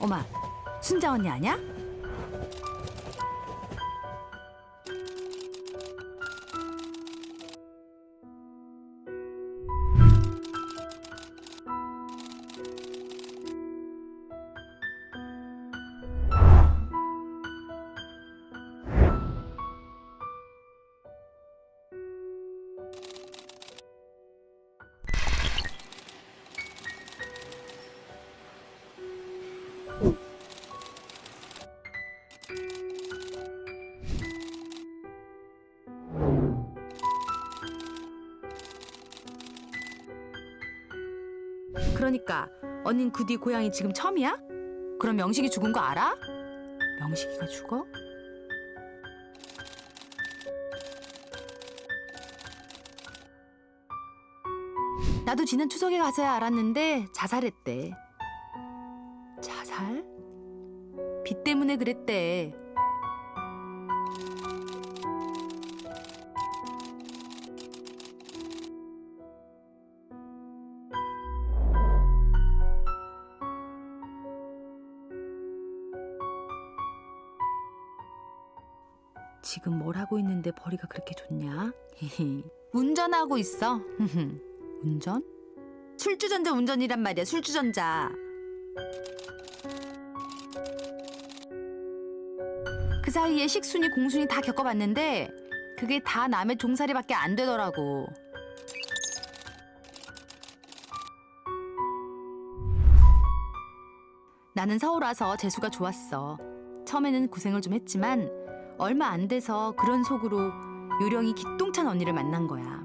어마, 순자 언니 아냐? 그러니까 언닌 그 뒤 고향이 지금 처음이야? 그럼 명식이 죽은 거 알아? 명식이가 죽어? 나도 지난 추석에 가서야 알았는데 자살했대. 자살? 빚 때문에 그랬대. 지금 뭘 하고 있는데 벌이가 그렇게 좋냐? 운전하고 있어. 운전? 술주전자 운전이란 말이야. 술주전자. 그 사이에 식순이 공순이 다 겪어봤는데 그게 다 남의 종살이밖에 안 되더라고. 나는 서울 와서 재수가 좋았어. 처음에는 고생을 좀 했지만 얼마 안 돼서 그런 속으로 요령이 기똥찬 언니를 만난 거야.